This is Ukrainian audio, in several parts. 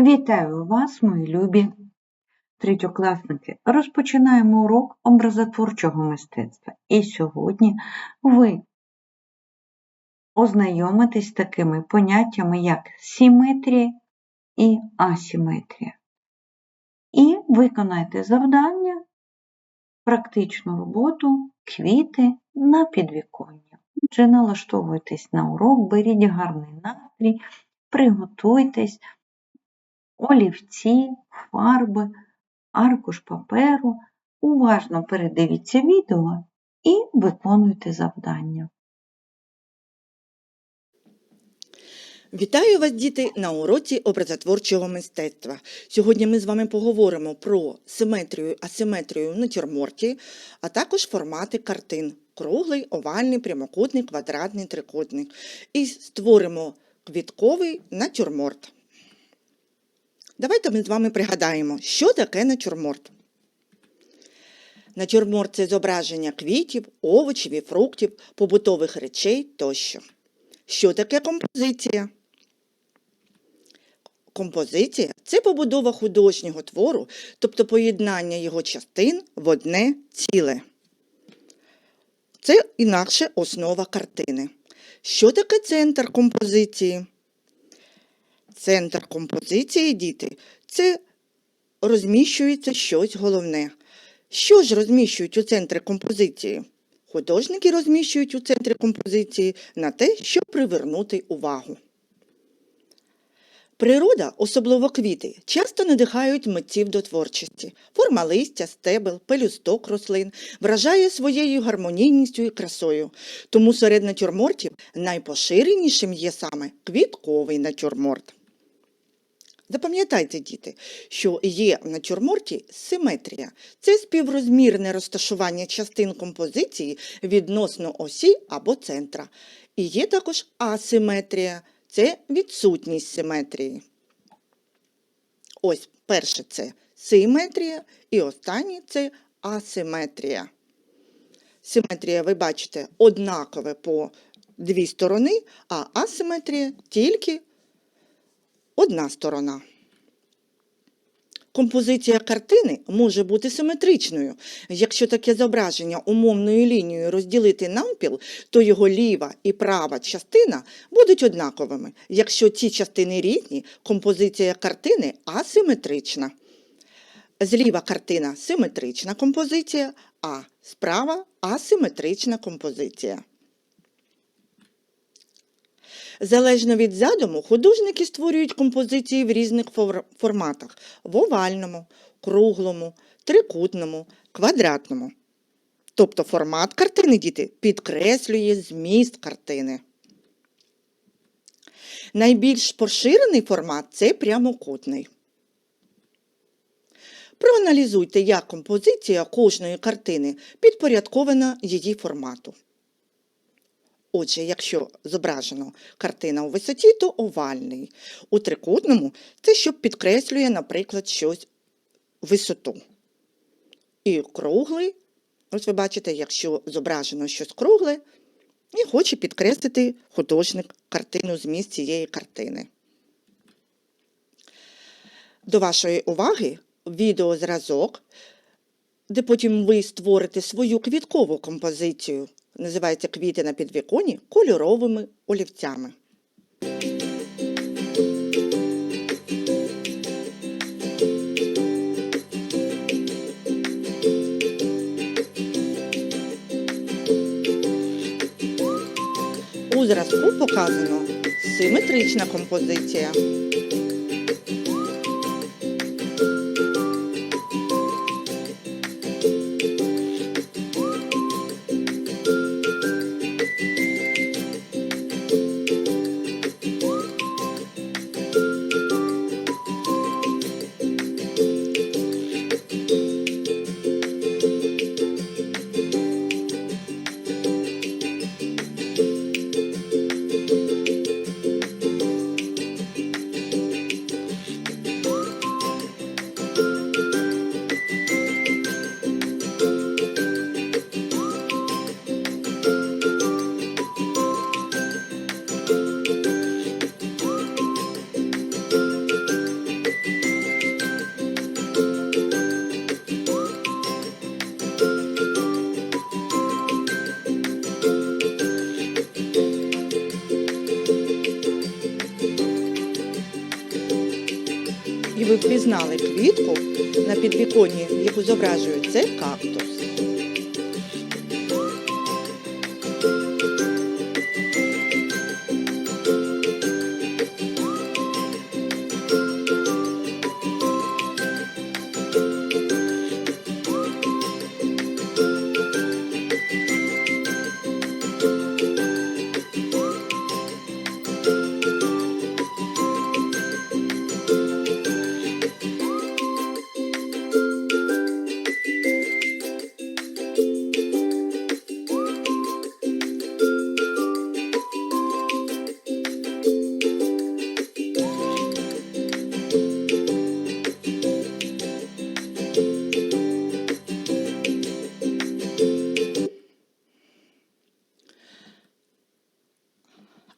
Вітаю вас, мої любі третьокласники. Розпочинаємо урок образотворчого мистецтва. І сьогодні ви ознайомитесь з такими поняттями, як симетрія і асиметрія. І виконайте завдання, практичну роботу, квіти на підвіконня. Отже, налаштовуйтесь на урок, беріть гарний настрій, приготуйтесь олівці, фарби, аркуш паперу. Уважно передивіться відео і виконуйте завдання. Вітаю вас, діти, на уроці образотворчого мистецтва. Сьогодні ми з вами поговоримо про симетрію, асиметрію в натюрморті, а також формати картин круглий, овальний, прямокутний, квадратний, трикутник. І створимо квітковий натюрморт. Давайте ми з вами пригадаємо, що таке натюрморт. Натюрморт це зображення квітів, овочів і фруктів, побутових речей тощо. Що таке композиція? Композиція це побудова художнього твору, тобто поєднання його частин в одне ціле. Це інакше основа картини. Що таке центр композиції? Центр композиції, діти, це розміщується щось головне. Що ж розміщують у центрі композиції? Художники розміщують у центрі композиції на те, щоб привернути увагу. Природа, особливо квіти, часто надихають митців до творчості. Форма листя, стебел, пелюсток рослин вражає своєю гармонійністю і красою. Тому серед натюрмортів найпоширенішим є саме квітковий натюрморт. Запам'ятайте, діти, що є в натюрморті симетрія. Це співрозмірне розташування частин композиції відносно осі або центра. І є також асиметрія це відсутність симетрії. Ось перше це симетрія, і останнє це асиметрія. Симетрія, ви бачите, однакове по дві сторони, а асиметрія тільки одна сторона. Композиція картини може бути симетричною. Якщо таке зображення умовною лінією розділити навпіл, то його ліва і права частина будуть однаковими. Якщо ці частини різні, композиція картини асиметрична. Зліва картина симетрична композиція, а справа асиметрична композиція. Залежно від задуму, художники створюють композиції в різних форматах в овальному, круглому, трикутному, квадратному. Тобто формат картини діти підкреслює зміст картини. Найбільш поширений формат це прямокутний. Проаналізуйте, як композиція кожної картини підпорядкована її формату. Отже, якщо зображено картина у висоті, то овальний. У трикутному це що підкреслює, наприклад, щось висоту. І круглий, ось ви бачите, якщо зображено щось кругле, і хоче підкреслити художник картину зміст цієї картини. До вашої уваги відеозразок, де потім ви створите свою квіткову композицію називається квіти на підвіконі кольоровими олівцями. У зразку показано симетрична композиція. Ви впізнали квітку на підвіконні, яку зображує це кактус.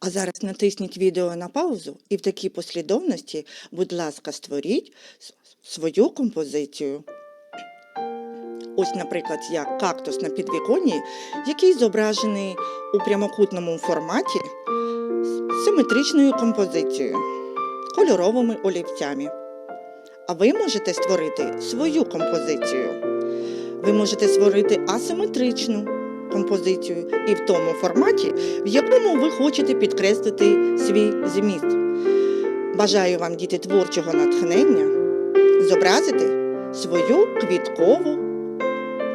А зараз натисніть відео на паузу і в такій послідовності, будь ласка, створіть свою композицію. Ось, наприклад, як кактус на підвіконні, який зображений у прямокутному форматі з симетричною композицією, кольоровими олівцями. А ви можете створити свою композицію. Ви можете створити асиметричну композицію і в тому форматі, в якому ви хочете підкреслити свій зміст. Бажаю вам, діти, творчого натхнення, зобразити свою квіткову,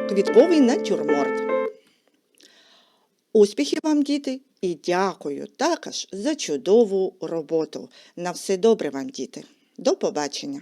квітковий натюрморт. Успіхів вам, діти, і дякую також за чудову роботу. На все добре вам, діти. До побачення!